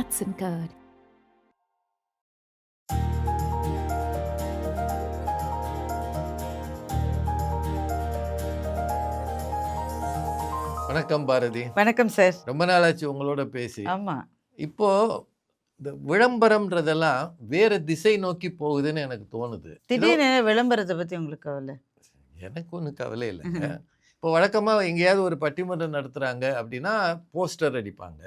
Hudson Card. வணக்கம் பாரதி. வணக்கம் sir. ரொம்ப நாளாச்சு உங்களோட பேசி. ஆமா. இப்போ இந்த விளம்பரம்ன்றதெல்லாம் வேற திசை நோக்கி போகுதுன்னு எனக்கு தோணுது. திடீர்னு விளம்பரத்தை பத்தி உங்களுக்கு கவலை? எனக்கு ஒன்றும் கவலை இல்லைங்க. இப்போ வழக்கமாக எங்கேயாவது ஒரு பட்டிமன்றம் நடத்துகிறாங்க அப்படின்னா போஸ்டர் அடிப்பாங்க.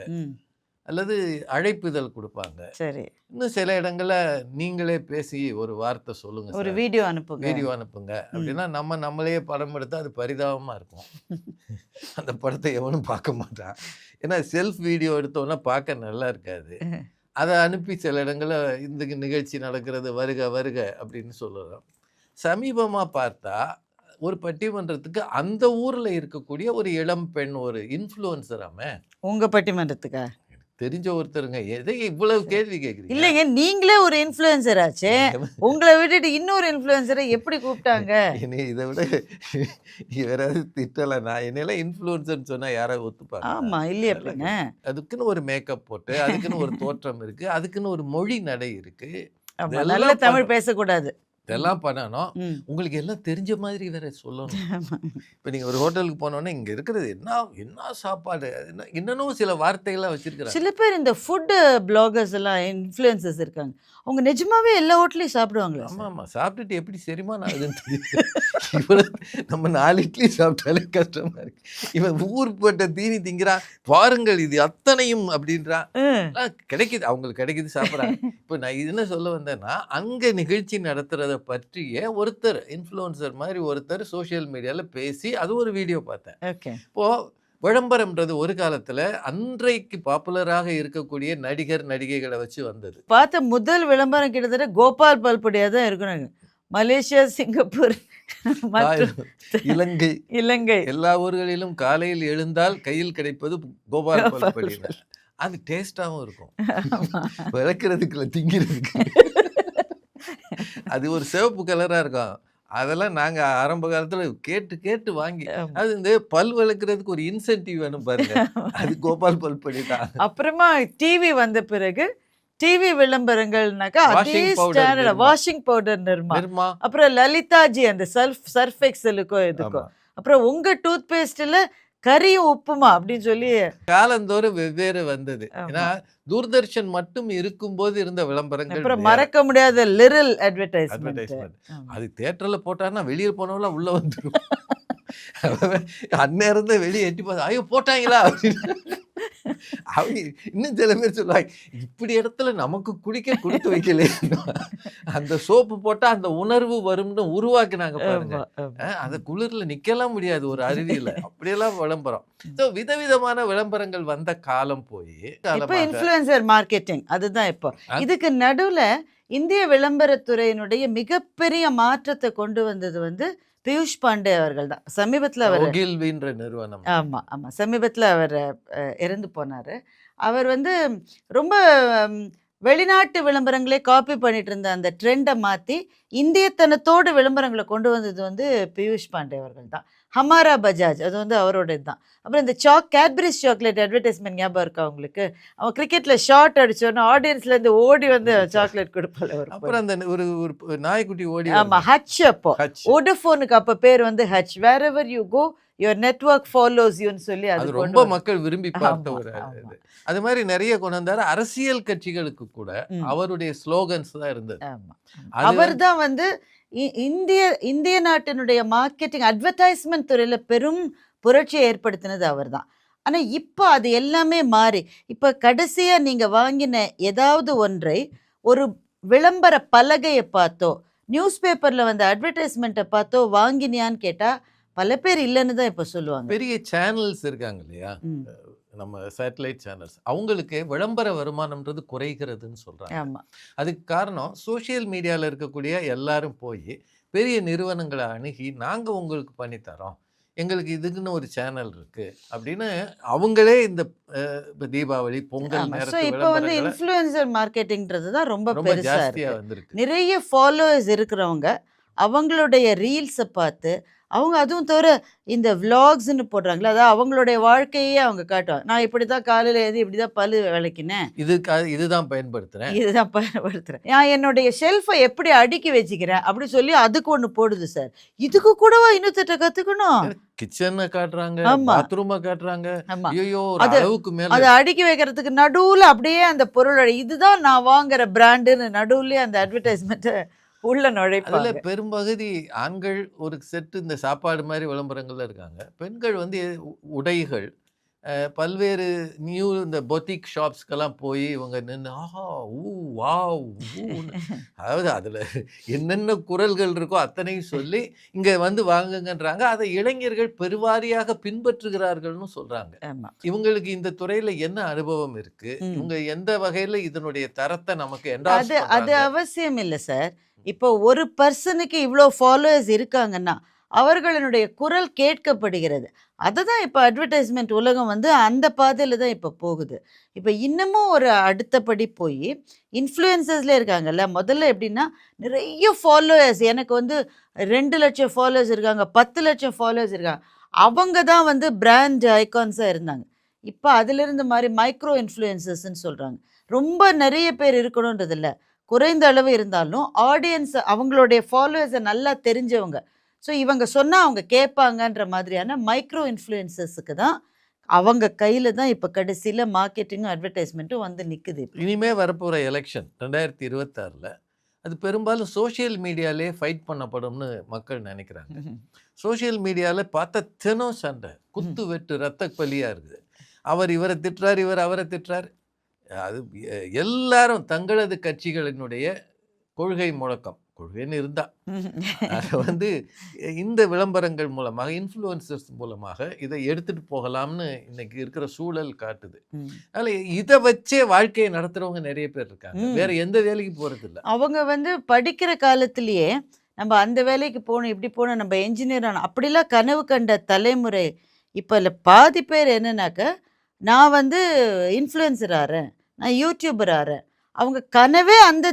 அல்லது அழைப்புதல் கொடுப்பாங்க. சரி. இன்னும் சில இடங்கள்ல நீங்களே பேசி ஒரு வார்த்தை சொல்லுங்க ஒரு. வீடியோ அனுப்புங்க. வீடியோ அனுப்புங்க. அப்படின்னா நம்ம நம்மளையே படம் எடுத்தா அது பரிதாபமாக இருக்கும். அந்த படத்தை எவனும் பார்க்க மாட்டான் ஏன்னா செல்ஃப் வீடியோ எடுத்தோன்னா பார்க்க நல்லா இருக்காது. அதை அனுப்பி சில இடங்களில் இந்த நிகழ்ச்சி நடக்கிறது வருக வருக அப்படின்னு சொல்லலாம். சமீபமாக பார்த்தா ஒரு பட்டிமன்றத்துக்கு அந்த ஊரில் இருக்கக்கூடிய ஒரு இளம் பெண் ஒரு இன்ஃப்ளூயன்சராம உங்க பட்டிமன்றத்துக்கா? தெரிஞ்ச ஒருத்தருங்க. எதை இவ்வளவு கேள்வி கேட்குறீங்க? இல்லைங்க நீங்களே ஒரு இன்ஃப்ளூயன்சர் ஆச்சே. உங்களை விட்டுட்டு இன்னொரு இன்ஃப்ளூயன்சரை எப்படி கூப்பிட்டாங்க? என்னை இதை விட யாராவது திட்டலை. நான் என்னெல்லாம் இன்ஃப்ளூயன்சர்னு சொன்னால் யாராவது ஒத்துப்பாங்க ஆமா இல்லையா பிள்ளைங்க அதுக்குன்னு ஒரு மேக்கப் போட்டு அதுக்குன்னு ஒரு தோற்றம் இருக்கு அதுக்குன்னு ஒரு மொழி நடை இருக்கு. ஆமா, இதெல்லாம் நல்ல தமிழ் பேசக்கூடாது. இதெல்லாம் பண்ணணும். உங்களுக்கு எல்லாம் தெரிஞ்ச மாதிரி வேற சொல்லணும். இப்போ நீங்கள் ஒரு ஹோட்டலுக்கு போனோன்னே இங்கே இருக்கிறது என்ன என்ன சாப்பாடு? இன்னும் சில வார்த்தைகள்லாம் வச்சிருக்கிறாங்க. சில பேர் இந்த ஃபுட் பிளாகர்ஸ் எல்லாம் இன்ஃப்ளூயன்சர்ஸ் இருக்காங்க. அவங்க நிஜமாவே எல்லா ஹோட்டலையும் சாப்பிடுவாங்களா ஆமாம் ஆமாம் சாப்பிட்டுட்டு எப்படி செரிமானம் ஆகுதுன்னு தெரியுது. இவ்வளோ நம்ம நாலு இட்லி சாப்பிட்டாலே கஷ்டமா இருக்கு. இவன் ஊர் போட்ட தீனி திங்கிறான் பாருங்கள் இது அத்தனையும் அப்படின்றான் கிடைக்குது அவங்களுக்கு கிடைக்குது சாப்பிட்றாங்க. இப்போ நான் இது என்ன சொல்ல வந்தேன்னா அங்கே நிகழ்ச்சி நடத்துறத பற்றிய ஒருத்தர் இன்ஃப்ளூயன்சர் மாதிரி ஒருத்தர் சோஷியல் மீடியாவில் பேசி அது ஒரு வீடியோ பார்த்தேன். ஓகே. இப்போது விளம்பரம்ன்றது ஒரு காலத்தில் அன்றைக்கு பாப்புலராக இருக்கக்கூடிய நடிகர் நடிகைகளை வச்சு வந்தது. பார்த்த முதல் விளம்பரம் கிட்டத்தட்ட கோபால் பல்படியா தான் இருக்கணும் மலேசியா சிங்கப்பூர் இலங்கை. இலங்கை. எல்லா ஊர்களிலும் காலையில் எழுந்தால் கையில் கிடைப்பது கோபால் பல்படினர் அது டேஸ்டாகவும் இருக்கும். விளக்குறதுக்குள்ள திங்கிறதுக்கு. அது ஒரு சிவப்பு கலரா இருக்கும். அதெல்லாம் நாங்க ஆரம்ப காலத்துல கேட்டு கேட்டு வாங்கி. அது இந்த பல் விளக்குறதுக்கு ஒரு இன்சென்டிவ் வேணும் பாருங்க. அது கோபால் பல்படி தான். அப்புறமா டிவி வந்த பிறகு டிவி விளம்பரங்கள்னாக்கா அதே ஸ்டாண்டர்ட். Washing powder Nirma. அப்புறம் லலிதாஜி அந்த சல்ஃப் சர்ஃப் எக்ஸலுக்கும் இதுக்கும். அப்புறம் உங்க டூத் பேஸ்ட்ல கறியும் உப்புமா அப்படின்னு சொல்லி காலந்தோறும் வெவ்வேறு வந்தது. ஏன்னா தூர்தர்ஷன் மட்டும் இருக்கும்போது இருந்த விளம்பரங்கள் அப்புறம். மறக்க முடியாத லிரில் அட்வர்டைஸ்மெண்ட். அது தேட்டர்ல போட்டான்னா வெளியே போனவங்களாம் உள்ள வந்துடும் அந்நேரம் தான் வெளியே எட்டி பார்த்து ஐயோ போட்டாங்களா அப்படின்னு அவங்க இன்னும் சில பேர் சொல்லுவாங்க இப்படி இடத்துல நமக்கு குடிக்க கொடுத்து வைக்கல அந்த சோப்பு போட்டா அந்த உணர்வு வரும்னு உருவாக்குனாங்க பாருங்க. அந்த குளிர்ல நிக்கலாம் முடியாது ஒரு அருவியில. அப்படியெல்லாம் விளம்பரம். ஸோ விதவிதமான விளம்பரங்கள் வந்த காலம் போய் இன்ஃப்ளூயன்சர் மார்க்கெட்டிங் அதுதான் இப்போ. இதுக்கு நடுவுல இந்திய விளம்பரத்துறையினுடைய மிகப்பெரிய மாற்றத்தை கொண்டு வந்தது வந்து பியூஷ் பாண்டே அவர்கள் தான் சமீபத்தில் அவர் நிறுவனம். ஆமா ஆமா. சமீபத்தில் அவர் இறந்து போனார். அவர் வந்து ரொம்ப வெளிநாட்டு விளம்பரங்களே காப்பி பண்ணிட்டு இருந்த அந்த ட்ரெண்டை மாற்றி இந்தியத்தனத்தோடு விளம்பரங்களை கொண்டு வந்தது வந்து பியூஷ் பாண்டே அவர்கள் தான் ஹமாரா பஜாஜ் அது வந்து அவரோட தான். அப்புறம் இந்த சாக் கேட்பரிஸ் சாக்லேட் அட்வர்டைஸ்மெண்ட் ஞாபகம் இருக்கா உங்களுக்கு? அவன் கிரிக்கெட்டில் ஷார்ட் அடிச்சோன்னா ஆடியன்ஸ்லேருந்து ஓடி வந்து சாக்லேட் கொடுப்பாள் அப்புறம் அந்த ஒரு ஒரு நாய்க்குட்டி ஓடி ஆமா ஹச் அப்போ. ஓடோஃபோனுக்கு அப்போ பேர் வந்து Hutch wherever you go your network follows யூன்னு சொல்லி அது ரொம்ப மக்கள் விரும்பி பார்த்த ஒரு. இது. அது மாதிரி நிறைய கொண்டு வந்தாரு. அரசியல் கட்சிகளுக்கு கூட. அவருடைய ஸ்லோகன்ஸ் தான் இருந்தது. அவர் தான் வந்து இந்திய இந்திய நாட்டினுடைய மார்க்கெட்டிங் அட்வர்டைஸ்மெண்ட் துறையில பெரும் புரட்சியை ஏற்படுத்தினது அவர்தான். ஆனா இப்போ அது எல்லாமே மாறி இப்போ கடைசியா நீங்க வாங்கின ஏதாவது ஒன்றை ஒரு விளம்பர பலகையை பார்த்தோ நியூஸ் பேப்பர்ல வந்த அட்வர்டைஸ்மெண்ட்டை பார்த்தோ வாங்கினியான்னு கேட்டா பல பேர் இல்லைன்னு தான் இப்போ சொல்லுவாங்க. பெரிய சேனல்ஸ் இருக்காங்க இல்லையா? நம்ம சேட்டலைட் சேனல்ஸ் அவங்களுக்கு விளம்பர வருமானம்ன்றது குறைகிறதுன்னு சொல்றாங்க. ஆமா. அதுக்கு காரணம் சோஷியல் மீடியால இருக்கக்கூடிய எல்லாரும் போய் பெரிய நிறுவனங்களை அணுகி நாங்க உங்களுக்கு பண்ணி தரோம். எங்களுக்கு இதுக்குன்னு ஒரு சேனல் இருக்கு. அப்படின்னு அவங்களே இந்த தீபாவளி பொங்கல் இப்போ வந்து இன்ஃப்ளூயன்சர் மார்க்கெட்டிங்கிறது தான் ரொம்ப ரொம்ப பெருசா ஜாஸ்தியா இருக்கு. வந்திருக்கு. நிறைய ஃபாலோவர்ஸ் இருக்கிறவங்க அவங்களுடைய ரீல்ஸை பார்த்து அவங்க அதுவும் தவிர இந்த விலாக்ஸ்ன்னு போடுறாங்களே அதாவது அவங்களுடைய வாழ்க்கையே அவங்க காட்டுவாங்க. நான் இப்படி தான் காலையில் எழுதி இப்படி தான் பல்லு விளக்கினேன். இதுக்கு இதுதான் பயன்படுத்துறேன். இதுதான் பயன்படுத்துகிறேன் நான் என்னுடைய ஷெல்ஃபை எப்படி அடுக்கி வச்சுக்கிறேன்? அப்படி சொல்லி அதுக்கு ஒன்று போடுது சார். இதுக்கு கூடவா இன்னொருத்த கற்றுக்கணும் கிச்சனை காட்டுறாங்க. பாத்ரூமை காட்டுறாங்க. ஐயோ அது- அளவுக்கு மேல அதை அடுக்கி வைக்கிறதுக்கு நடுவுல அப்படியே அந்த பொருளோட இதுதான் நான் வாங்குற பிராண்டுன்னு நடுவுலயே அந்த அட்வர்டைஸ்மெண்ட்டை உள்ள அதுல பெரும்பகுதி ஆண்கள் ஒரு செட்டு இந்த சாப்பாடு மாதிரி விளம்பரங்கள்ல இருக்காங்க. பெண்கள் வந்து உடைகள் பல்வேறு நியூ இந்த பொத்திக் ஷாப்ஸ்க்கெல்லாம் போய் இவங்க நின்று ஆஹா ஊ ஊன்னு. அதாவது அதில் என்னென்ன குரல்கள் இருக்கோ அத்தனையும் சொல்லி இங்கே வந்து வாங்குங்கன்றாங்க. அதை இளைஞர்கள் பெருவாரியாக பின்பற்றுகிறார்கள்னு சொல்கிறாங்க இவங்களுக்கு இந்த துறையில் என்ன அனுபவம் இருக்கு? ம். இவங்க எந்த வகையில் இதனுடைய தரத்தை நமக்கு அது அது அவசியம் இல்லை சார். இப்போ ஒரு பர்சனுக்கு இவ்வளோ ஃபாலோவர்ஸ் இருக்காங்கன்னா அவர்களுடைய குரல் கேட்கப்படுகிறது. அதை தான் இப்போ அட்வர்டைஸ்மெண்ட் உலகம் வந்து அந்த பாதையில் தான் இப்போ போகுது. இப்போ இன்னமும் ஒரு அடுத்தபடி போய் இன்ஃப்ளூயன்சஸ்ல இருக்காங்கல்ல முதல்ல எப்படின்னா நிறைய ஃபாலோவர்ஸ் எனக்கு வந்து ரெண்டு லட்சம் ஃபாலோவர்ஸ் இருக்காங்க பத்து லட்சம் ஃபாலோவர்ஸ் இருக்காங்க. அவங்க தான் வந்து பிராண்ட் ஐகான்ஸாக இருந்தாங்க. இப்போ அதிலிருந்து மாதிரி மைக்ரோ இன்ஃப்ளூயன்சஸ்ன்னு சொல்கிறாங்க ரொம்ப நிறைய பேர் இருக்கணுன்றது இல்லை. குறைந்த அளவு இருந்தாலும் ஆடியன்ஸ் அவங்களுடைய ஃபாலோவர்ஸை நல்லா தெரிஞ்சவங்க ஸோ இவங்க சொன்னால் அவங்க கேட்பாங்கன்ற மாதிரியான மைக்ரோ இன்ஃப்ளூயன்சஸுக்கு தான் அவங்க கையில் தான் இப்போ கடைசியில் மார்க்கெட்டிங்கும் அட்வர்டைஸ்மெண்ட்டும் வந்து நிற்குது இனிமே வரப்போகிற எலெக்ஷன் ரெண்டாயிரத்தி இருபத்தாறில் அது பெரும்பாலும் சோஷியல் மீடியாலே ஃபைட் பண்ணப்படும்னு மக்கள் நினைக்கிறாங்க. சோஷியல் மீடியாவில் பார்த்த தினம் சண்டை. குத்து வெட்டு ரத்த பலியாக இருக்குது. அவர் இவரை திட்டுறார் இவர் அவரை திட்டுறார். அது எல்லாரும் தங்களது கட்சிகளினுடைய கொள்கை முழக்கம். கொள்கைன்னு இருந்தா. அதை வந்து இந்த விளம்பரங்கள் மூலமாக இன்ஃப்ளூயன்சர்ஸ் மூலமாக இதை எடுத்துட்டு போகலாம்னு இன்னைக்கு இருக்கிற சூழல் காட்டுது. அதனால இதை வச்சே வாழ்க்கையை நடத்துறவங்க நிறைய பேர் இருக்காங்க. வேற எந்த வேலைக்கு போறது இல்ல அவங்க வந்து படிக்கிற காலத்திலேயே நம்ம அந்த வேலைக்கு போகணும் இப்படி போகணும் நம்ம என்ஜினியர் ஆகணும். அப்படிலாம் கனவு கண்ட தலைமுறை இப்போ இல்லை பாதி பேர் என்னன்னாக்க நான் வந்து இன்ஃப்ளூயன்சர் ஆறேன் நான் யூடியூபர் ஆறேன். அவங்க கனவே அந்த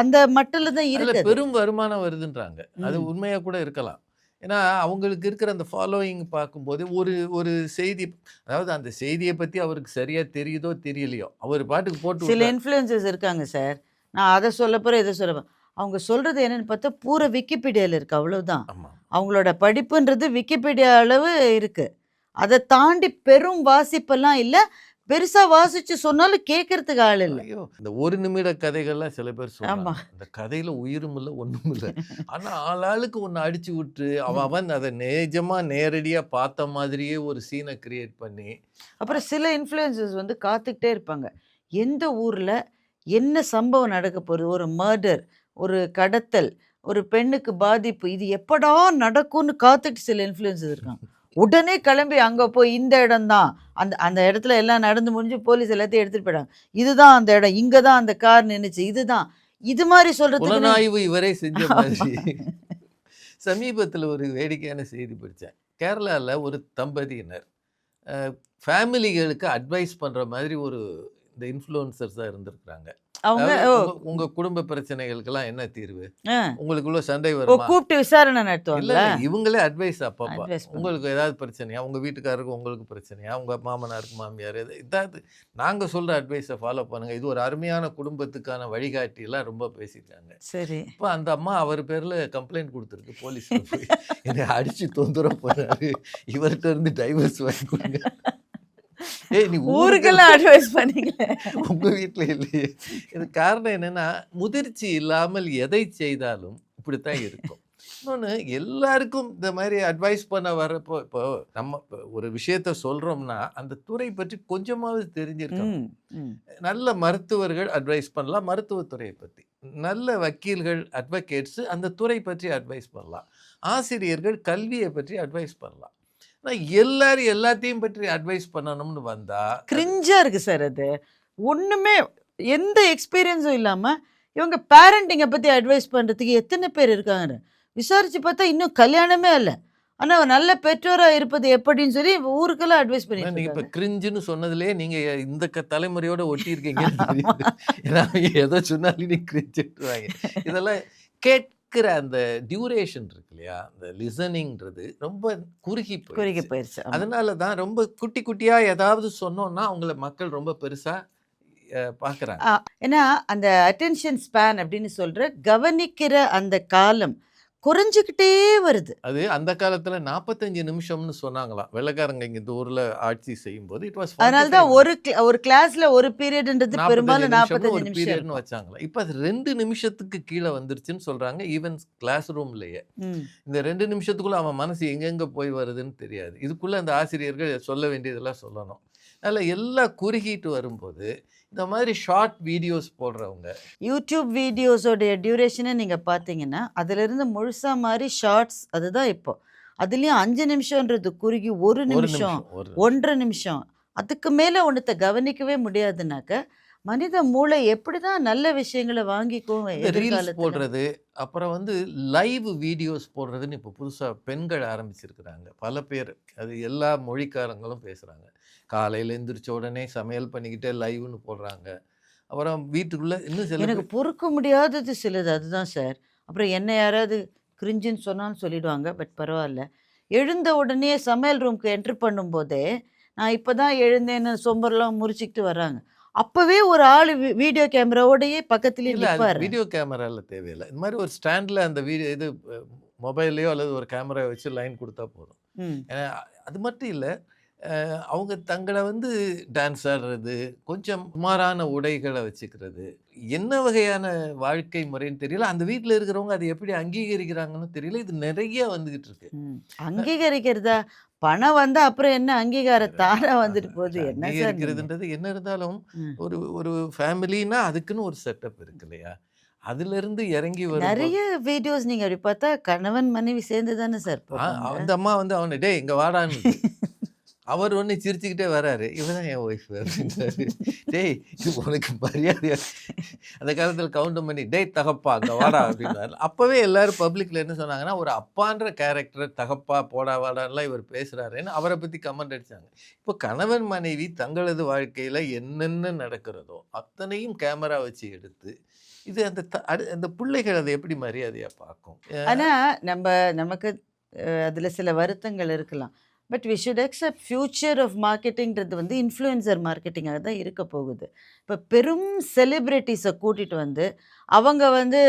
அந்த மட்டில் தான் அதுல இருக்குது. பெரும் வருமானம் வருதுன்றாங்க. அது ம். உண்மையா கூட இருக்கலாம். ஏன்னா அவங்களுக்கு இருக்கிற அந்த ஃபாலோயிங் பார்க்கும்போது ஒரு ஒரு செய்தி அதாவது அந்த செய்தியை பத்தி அவருக்கு சரியா தெரியுதோ தெரியலையோ அவர் பாட்டுக்கு போட்டு சில. இன்ஃப்ளூயன்சஸ் இருக்காங்க சார். நான் அதை சொல்ல போகிறேன் இதை சொல்ல. அவங்க சொல்கிறது என்னன்னு பார்த்தா பூரா விக்கிபீடியாவில் இருக்குது அவ்வளவுதான். ஆமா. அவங்களோட படிப்புன்றது விக்கிபீடியா அளவு இருக்குது அதை தாண்டி பெரும் வாசிப்பெல்லாம் இல்லை பெருசாக வாசித்து சொன்னாலும் கேட்கறதுக்கு ஆள் இல்லை. ஐயோ! இந்த ஒரு நிமிட கதைகள்லாம் சில பேர். சொல்றாங்க. இந்த கதையில உயிரும் இல்லை ஒண்ணும் இல்லை. ஆனா ஆளாளுக்கு ஒன்று அடிச்சு விட்டு அவன் அவன் அதை நேஜமா நேரடியா பார்த்த மாதிரியே ஒரு சீனை கிரியேட் பண்ணி அப்புறம் சில இன்ஃப்ளூயன்சஸ் வந்து காத்துக்கிட்டே இருப்பாங்க. எந்த ஊரில் என்ன சம்பவம் நடக்க போகுது? ஒரு மர்டர் ஒரு கடத்தல் ஒரு பெண்ணுக்கு பாதிப்பு இது எப்படா நடக்கும்னு காத்துட்டு சில இன்ஃப்ளூயன்சஸ் இருக்காங்க. உடனே கிளம்பி அங்கே போய் இந்த இடம்தான். அந்த அந்த இடத்துல எல்லாம் நடந்து முடிஞ்சு போலீஸ் எல்லாத்தையும் எடுத்துட்டு போயிட்டாங்க. இதுதான் அந்த இடம். இங்கே தான் அந்த கார் நின்றுச்சு இதுதான். இது மாதிரி சொல்றதுக்கு புலனாய்வு இவரே செஞ்ச மாதிரி. சமீபத்தில் ஒரு வேடிக்கையான செய்தி படித்தேன். கேரளாவில் ஒரு தம்பதியினர் ஃபேமிலிகளுக்கு அட்வைஸ் பண்ணுற மாதிரி ஒரு இந்த இன்ஃப்ளூயன்சர்ஸாக இருந்திருக்கிறாங்க. அவங்க உங்க- குடும்ப பிரச்சனைகளுக்கெல்லாம் என்ன தீர்வு? உங்களுக்குள்ள சண்டை வருமா? கூப்பிட்டு விசாரணை இல்ல, இவங்களே அட்வைஸ் அப்பப்பா. உங்களுக்கு ஏதாவது பிரச்சனையா? உங்க வீட்டுக்காரருக்கு உங்களுக்கு பிரச்சனையா? உங்க மாமனாருக்கு மாமியார் இதாவது நாங்க சொல்ற அட்வைஸை ஃபாலோ பண்ணுங்க. இது ஒரு அருமையான குடும்பத்துக்கான வழிகாட்டி எல்லாம் ரொம்ப பேசியிருக்காங்க சரி. இப்போ அந்த அம்மா அவர் பேர்ல கம்ப்ளைண்ட் கொடுத்துருக்கு போலீஸ்ல போய். என்னை அடிச்சு தொந்தரவு பண்ணாரு. இவர்கிட்ட இருந்து டைவர்ஸ் வாங்கி கொடுங்க ஏய் நீ ஊருக்கெல்லாம் அட்வைஸ் பண்ணீங்களே. உங்க வீட்ல இல்லையே. இது காரணம் என்னன்னா முதிர்ச்சி இல்லாமல் எதை செய்தாலும் இப்படித்தான் இருக்கும். இன்னொன்று எல்லாருக்கும் இந்த மாதிரி அட்வைஸ் பண்ண வர்றப்போ இப்போ நம்ம ஒரு விஷயத்த சொல்றோம்னா அந்த துறை பற்றி கொஞ்சமாவது தெரிஞ்சிருக்கணும். ம், ம். நல்ல மருத்துவர்கள் அட்வைஸ் பண்ணலாம் மருத்துவத்துறையை பற்றி நல்ல வக்கீல்கள் அட்வொகேட்ஸ் அந்த துறை பற்றி அட்வைஸ் பண்ணலாம். ஆசிரியர்கள் கல்வியை பற்றி அட்வைஸ் பண்ணலாம். ஆனால் எல்லாரும் எல்லாத்தையும் பற்றி அட்வைஸ் பண்ணணும்னு வந்தா கிரிஞ்சா இருக்கு சார் அது. ஒண்ணுமே எந்த எக்ஸ்பீரியன்ஸும் இல்லாம இவங்க பேரண்டிங்கை பத்தி அட்வைஸ் பண்றதுக்கு எத்தனை பேர் இருக்காங்க விசாரிச்சு பார்த்தா இன்னும் கல்யாணமே இல்லை. ஆனா நல்ல பெற்றோரா இருப்பது எப்படின்னு சொல்லி ஊருக்கெல்லாம் அட்வைஸ் ஆனா, நீங்க பண்ணிட்டு இப்ப இருக்காங்க. கிரிஞ்சுன்னு சொன்னதுலயே நீங்க இந்த க- தலைமுறையோட ஒட்டி இருக்கீங்கன்னு தெரியுது. ஏன்னா எதை சொன்னாலும் நீ கிரிஞ்சுட்டுவாங்க இதெல்லாம் கேட் கேட்குற அந்த டியூரேஷன் இருக்கு இல்லையா? அந்த லிசனிங்கிறது ரொம்ப குறுகி குறுகி போயிடுச்சு. அதனால தான் ரொம்ப குட்டி குட்டியா ஏதாவது சொன்னோம்னா அவங்கள மக்கள் ரொம்ப பெருசா அஹ், பார்க்கறாங்க ஏன்னா அந்த அட்டென்ஷன் ஸ்பேன் அப்படின்னு சொல்ற கவனிக்கிற அந்த காலம் குறைஞ்சுக்கிட்டே வருது. அது அந்த காலத்துல 45 நிமிஷம்னு சொன்னாங்களாம் வெள்ளக்காரங்க இங்க இந்த ஊர்ல ஆட்சி செய்யும் போது இட் வாஸ் அதனால தான் ஒரு ஒரு கிளாஸ்ல ஒரு பீரியட்ன்றது பெரும்பாலும் நாற்பத்தஞ்சு நிமிஷம். வச்சாங்களா? இப்போ அது ரெண்டு நிமிஷத்துக்கு கீழே வந்துருச்சுன்னு சொல்றாங்க. ஈவன் கிளாஸ் ரூம்லயே. இந்த ரெண்டு நிமிஷத்துக்குள்ள அவன் மனசு எங்கெங்க போய் வருதுன்னு தெரியாது. இதுக்குள்ள அந்த ஆசிரியர்கள் சொல்ல வேண்டியதெல்லாம் சொல்லணும். அதில் எல்லாம் குறுகிட்டு வரும்போது இந்த மாதிரி ஷார்ட் வீடியோஸ் போடுறவங்க. யூடியூப் வீடியோஸோடைய டியூரேஷனை நீங்கள் பார்த்தீங்கன்னா அதிலிருந்து முழுசா மாதிரி ஷார்ட்ஸ் அதுதான் இப்போ. அதுலேயும் அஞ்சு நிமிஷம்ன்றது குறுகி ஒரு நிமிஷம் ஒன்றரை நிமிஷம். அதுக்கு மேலே ஒன்றத்தை கவனிக்கவே முடியாதுனாக்க மனித மூளை எப்படி தான் நல்ல விஷயங்களை வாங்கிக்கும் ரீல்ஸ் போடுறது அப்புறம் வந்து லைவ் வீடியோஸ் போடுறதுன்னு இப்போ புதுசாக பெண்கள் ஆரம்பிச்சிருக்கிறாங்க. பல பேர் அது எல்லா மொழிக்காரங்களும் பேசுகிறாங்க காலையில் எந்திரிச்ச உடனே சமையல் பண்ணிக்கிட்டே லைவ்னு போடுறாங்க. அப்புறம் வீட்டுக்குள்ளே இன்னும் சில எனக்கு பொறுக்க முடியாதது சிலது அதுதான் சார். அப்புறம் என்ன யாராவது கிரிஞ்சுன்னு சொன்னான்னு சொல்லிடுவாங்க பட் பரவாயில்ல. எழுந்த உடனே சமையல் ரூம்க்கு என்ட்ரு பண்ணும்போதே நான் இப்போ தான் எழுந்தேன்னு சொம்பரெல்லாம் முறிச்சிக்கிட்டு வர்றாங்க. அப்போவே ஒரு ஆள் வீடியோ கேமராவோடயே பக்கத்துலேயே நிற்பாரு வீடியோ கேமராவில் தேவையில்லை. இந்த மாதிரி ஒரு ஸ்டாண்டில் அந்த வீடியோ இது மொபைல்லையோ அல்லது ஒரு கேமரா வச்சு லைன் கொடுத்தா போதும். அது மட்டும் இல்லை அவங்க தங்களை வந்து டான்ஸ் ஆடுறது கொஞ்சம் சுமாரான உடைகளை வச்சுக்கிறது என்ன வகையான வாழ்க்கை முறைன்னு தெரியல. அந்த வீட்டில் இருக்கிறவங்க அதை எப்படி அங்கீகரிக்கிறாங்கன்னு தெரியல. இது நிறைய வந்துகிட்டு இருக்கு. அங்கீகரிக்கிறதா? பணம் வந்தா அப்புறம் என்ன அங்கீகாரம் தானா வந்துட்டு போகுது? என்ன? அங்கீகரிக்கிறதுன்றது என்ன இருந்தாலும். ஒரு ஒரு ஃபேமிலினா அதுக்குன்னு ஒரு செட்டப் இருக்கு இல்லையா? அதுல இருந்து இறங்கி வரும் நிறைய வீடியோஸ் நீங்க அப்படி பார்த்தா கணவன் மனைவி சேர்ந்து தானே சார் அந்த அம்மா வந்து அவனை டேய் இங்க வாடான்னு அவர் ஒன்று சிரிச்சுக்கிட்டே வராரு. இவன் தான் என் ஒய்ஃப் அப்படின்றாரு. டேய் இது உனக்கு மரியாதையா? அந்த காலத்தில் கவுண்ட் பண்ணி டேய் தகப்பா அங்கே வாடா அப்படின்னாரு அப்போவே எல்லாரும் பப்ளிக்கில் என்ன சொன்னாங்கன்னா ஒரு அப்பான்ற கேரக்டர் தகப்பா போடா வாடான்லாம் இவர் பேசுகிறாருன்னு அவரை பற்றி கமெண்ட் அடிச்சாங்க. இப்போ கணவன் மனைவி தங்களது வாழ்க்கையில் என்னென்ன நடக்கிறதோ அத்தனையும் கேமரா வச்சு எடுத்து இது அந்த த- அந்த பிள்ளைகள் அதை எப்படி மரியாதையாக பார்க்கும்? ஆனால் நம்ம நமக்கு அதில் சில வருத்தங்கள் இருக்கலாம். But we should accept future of மார்க்கெட்டிங்கிறது வந்து இன்ஃப்ளூயன்சர் மார்க்கெட்டிங்காக தான் இருக்க போகுது. இப்போ பெரும் செலிப்ரிட்டிஸை கூட்டிகிட்டு வந்து அவங்க வந்து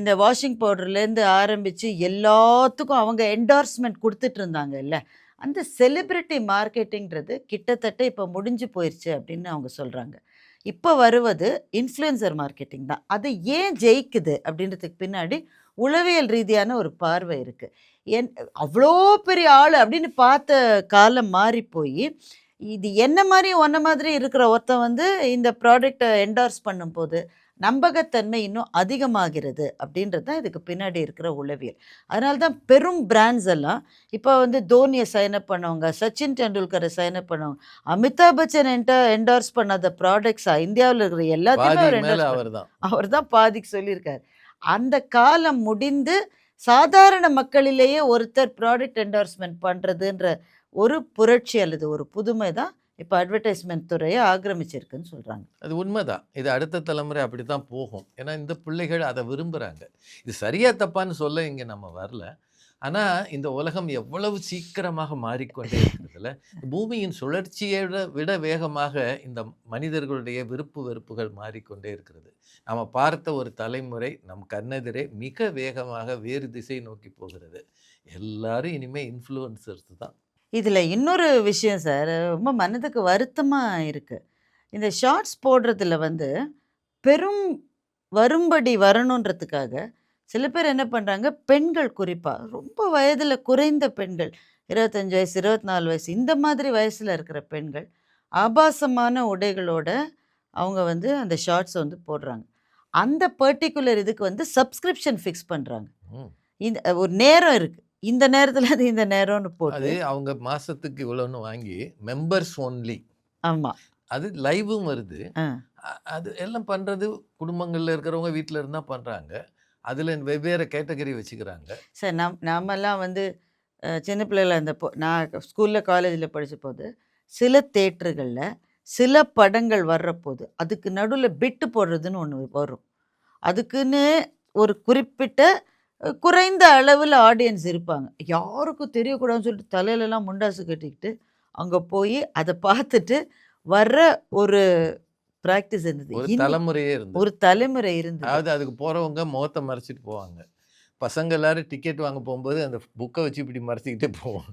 இந்த வாஷிங் பவுடர்லேருந்து ஆரம்பித்து எல்லாத்துக்கும் அவங்க என்டார்ஸ்மெண்ட் கொடுத்துட்டு இருந்தாங்க இல்லை. அந்த செலிப்ரிட்டி மார்க்கெட்டிங்கிறது கிட்டத்தட்ட இப்போ முடிஞ்சு போயிடுச்சு அப்படின்னு அவங்க சொல்கிறாங்க இப்போ வருவது இன்ஃப்ளூயன்சர் மார்க்கெட்டிங் தான். அது ஏன் ஜெயிக்குது அப்படின்றதுக்கு பின்னாடி உளவியல் ரீதியான ஒரு பார்வை இருக்குது என் அவ்வளோ பெரிய ஆள் அப்படின்னு பார்த்த காலம் மாறி போய் இது என்ன மாதிரி ஒன்ன மாதிரி இருக்கிற ஒருத்தன் வந்து இந்த ப்ராடக்டை என்டார்ஸ் பண்ணும்போது நம்பகத்தன்மை இன்னும் அதிகமாகிறது அப்படின்றது தான் இதுக்கு பின்னாடி இருக்கிற உளவியல். அதனால தான் பெரும் பிராண்ட்ஸ் எல்லாம் இப்போ வந்து தோனியை சைன் அப் பண்ணவங்க சச்சின் டெண்டுல்கரை சைன் அப் பண்ணவங்க அமிதாப் பச்சன் என்ட என்டார்ஸ் பண்ணாத ப்ராடக்ட்ஸா இந்தியாவில் இருக்கிற எல்லாத்தையுமே அவர் தான் அவர் தான் பாதிக்கு சொல்லியிருக்காரு. அந்த காலம் முடிந்து சாதாரண மக்களிலேயே ஒருத்தர் ப்ராடக்ட் என்டார்ஸ்மெண்ட் பண்ணுறதுன்ற ஒரு புரட்சி அல்லது ஒரு புதுமை தான் இப்போ அட்வர்டைஸ்மெண்ட் துறையை ஆக்கிரமிச்சிருக்குன்னு சொல்கிறாங்க அது உண்மைதான். இது அடுத்த தலைமுறை அப்படி தான் போகும். ஏன்னா இந்த பிள்ளைகள் அதை விரும்புகிறாங்க இது சரியாக தப்பான்னு சொல்ல இங்கே நம்ம வரல. ஆனால் இந்த உலகம் எவ்வளவு சீக்கிரமாக மாறிக்கொண்டே இருக்கிறதுல பூமியின் சுழற்சியை விட விட வேகமாக இந்த மனிதர்களுடைய விருப்பு வெறுப்புகள் மாறிக்கொண்டே இருக்கிறது. நம்ம பார்த்த ஒரு தலைமுறை நம் கண்ணெதிரே மிக வேகமாக வேறு திசை நோக்கி போகிறது. எல்லாரும் இனிமேல் இன்ஃப்ளூயன்சர்ஸ் தான். இதில் இன்னொரு விஷயம் சார் ரொம்ப மனதுக்கு வருத்தமாக இருக்குது இந்த ஷார்ட்ஸ் போடுறதுல வந்து பெரும் வரும்படி வரணுன்றதுக்காக சில பேர் என்ன பண்ணுறாங்க பெண்கள் குறிப்பாக ரொம்ப வயதில் குறைந்த பெண்கள் இருபத்தஞ்சி வயசு இருபத்தி நாலு வயசு இந்த மாதிரி வயசில் இருக்கிற பெண்கள் ஆபாசமான உடைகளோட அவங்க வந்து அந்த ஷார்ட்ஸை வந்து போடுறாங்க. அந்த பர்டிகுலர் இதுக்கு வந்து சப்ஸ்கிரிப்ஷன் ஃபிக்ஸ் பண்ணுறாங்க. இந்த ஒரு நேரம் இருக்குது இந்த நேரத்தில் அது இந்த நேரம்னு அது போட்டு அவங்க மாசத்துக்கு இவ்வளோன்னு வாங்கி மெம்பர்ஸ் ஒன்லி ஆமாம் அது லைவும் வருது. அது எல்லாம் பண்றது குடும்பங்கள்ல இருக்கிறவங்க வீட்டில் இருந்தால் பண்றாங்க. அதுல வெவ்வேறு கேட்டகரி வச்சுக்கிறாங்க. சார் நம் நாமெல்லாம் வந்து சின்ன பிள்ளைல அந்த நான் ஸ்கூலில் காலேஜில் படித்த போது சில தேட்டர்களில் சில படங்கள் வர்ற போது அதுக்கு நடுவில் பிட்டு போடுறதுன்னு ஒன்று வரும். அதுக்குன்னு ஒரு குறிப்பிட்ட குறைந்த அளவில் ஆடியன்ஸ் இருப்பாங்க. யாருக்கும் தெரியக்கூடாதுன்னு சொல்லிட்டு தலையிலலாம் முண்டாசு கட்டிக்கிட்டு அங்கே போய் அதை பார்த்துட்டு வர்ற ஒரு ப்ராக்டிஸ் இருந்தது. தலைமுறையே இருந்தது. ஒரு தலைமுறை இருந்தது. அதாவது அதுக்கு போறவங்க முகத்தை மறைச்சிட்டு போவாங்க. பசங்க எல்லாரும் டிக்கெட் வாங்க போகும்போது அந்த புக்கை வச்சு இப்படி மறைச்சிக்கிட்டே போவோம்.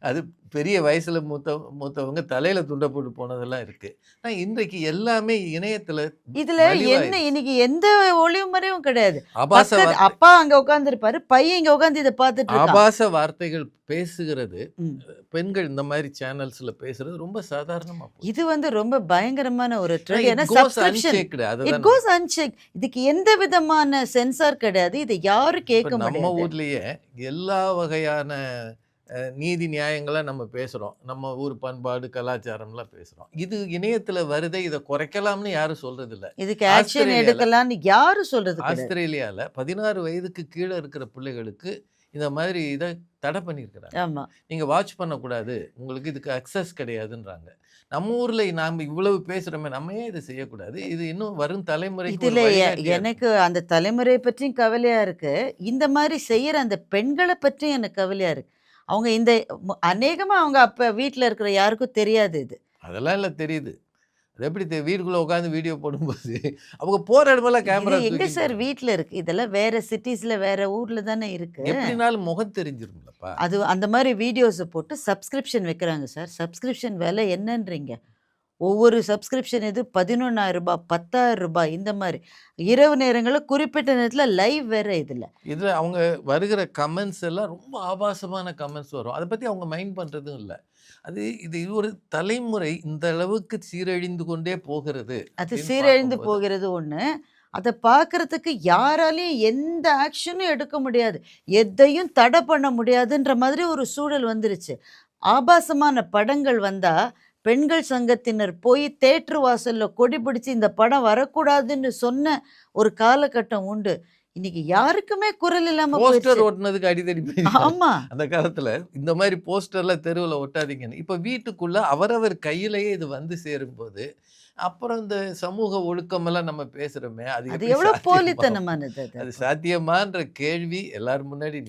அது பெரிய வயசுல மூத்த மூத்தவங்க தலையில துண்டை போட்டு போனதெல்லாம் இருக்கு. ஆனால் இன்றைக்கு எல்லாமே இணையத்துல இதுல. என்ன இன்னைக்கு எந்த ஒளிவு முறையும் கிடையாது. வார்த்தை- அப்பா அங்க உட்காந்துருப்பாரு பையன் இங்க உட்காந்து இதை பார்த்துட்டு ஆபாச வார்த்தைகள் பேசுகிறது. பெண்கள் இந்த மாதிரி சேனல்ஸ்ல பேசுறது ரொம்ப சாதாரணமா. இது வந்து ரொம்ப பயங்கரமான ஒரு ட்ரெண்ட் இதுக்கு எந்த விதமான சென்சார் கிடையாது. இதை யாரும் கேட்க நம்ம ஊர்லயே எல்லா வகையான நீதி நியாயங்களை நம்ம பேசுறோம். நம்ம ஊர் பண்பாடு கலாச்சாரம்லாம் பேசுறோம். இது இணையத்துல வருதே இதை குறைக்கலாம்னு யாரும் சொல்றது இல்ல இதுக்கு ஆக்ஷன் எடுக்கலாம்னு யாரும் சொல்றது கிடையாது. ஆஸ்திரேலியால பதினாறு வயதுக்கு கீழே இருக்கிற பிள்ளைகளுக்கு இந்த மாதிரி இதை தடை பண்ணியிருக்கிறாங்க. ஆமா. நீங்க வாட்ச் பண்ணக்கூடாது. உங்களுக்கு இதுக்கு அக்சஸ் கிடையாதுன்றாங்க. நம்ம ஊர்ல நாம இவ்வளவு பேசுறோமே நம்ம ஏன் இதை செய்யக்கூடாது? இது இன்னும் வரும் தலைமுறைக்கு ஒரு இதுல எனக்கு அந்த தலைமுறை பற்றியும் கவலையா இருக்கு. இந்த மாதிரி செய்யற அந்த பெண்களை பற்றியும் எனக்கு கவலையா இருக்கு. அவங்க இந்த மு- அநேகமா அவங்க அப்ப வீட்ல இருக்கிற யாருக்கும் தெரியாது இது. அதெல்லாம் இல்லை தெரியுது. எப்படி தெ- வீட்டுக்குள்ள உட்காந்து வீடியோ போடும்போது அவங்க போற இடமெல்லாம் கேமரா எங்க சார் வீட்ல இருக்கு? இதெல்லாம் வேற சிட்டிஸ்ல வேற ஊர்ல தானே இருக்கு. எப்படினாலும் முகம் தெரிஞ்சிருங்களப்பா அது அந்த மாதிரி வீடியோஸை போட்டு சப்ஸ்கிரிப்ஷன் வைக்கிறாங்க சார். சப்ஸ்கிரிப்ஷன் விலை என்னன்றீங்க. ஒவ்வொரு சப்ஸ்கிரிப்ஷன் இது பதினொன்றாயிரம் ரூபாய் பத்தாயிரம் ரூபாய் இந்த மாதிரி. இரவு நேரங்களில் குறிப்பிட்ட நேரத்தில் லைவ் வேற இதில். இதுல அவங்க வருகிற கமெண்ட்ஸ் எல்லாம் ரொம்ப ஆபாசமான கமெண்ட்ஸ் வரும். அதை பத்தி அவங்க மைண்ட் பண்றதும் இல்லை. அது இது ஒரு தலைமுறை இந்த அளவுக்கு சீரழிந்து கொண்டே போகிறது அது சீரழிந்து போகிறது ஒன்று அதை பார்க்கறதுக்கு யாராலையும் எந்த ஆக்ஷனும் எடுக்க முடியாது. எதையும் தடை பண்ண முடியாதுன்ற மாதிரி ஒரு சூழல் வந்துருச்சு. ஆபாசமான படங்கள் வந்தா பெண்கள் சங்கத்தினர் போய் தேட்டர் வாசல்ல கொடி பிடிச்சு இந்த படம் வரக்கூடாதுன்னு சொன்ன ஒரு காலகட்டம் உண்டு. இன்னைக்கு யாருக்குமே குரல் இல்லாம போஸ்டர். ஓட்டுனதுக்கு அடிதடி போய் ஆமா. அந்த காலத்துல இந்த மாதிரி போஸ்டர்ல தெருவில் ஒட்டாதீங்கன்னு. இப்போ வீட்டுக்குள்ள அவரவர் கையிலேயே இது வந்து சேரும்போது அப்புறம் இந்த சமூக ஒழுக்கமெல்லாம் நம்ம பேசுறோமே அது எவ்வளவு? போலித்தனமானது அது சாத்தியமான்ற கேள்வி எல்லாரும் முன்னாடி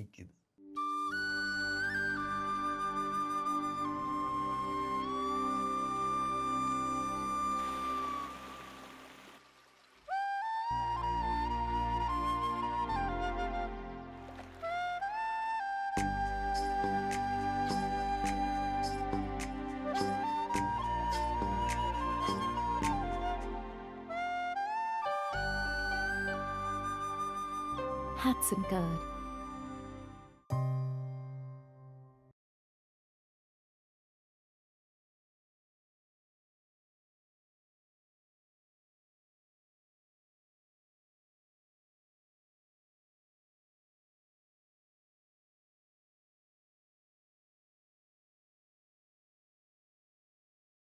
กจนเกิด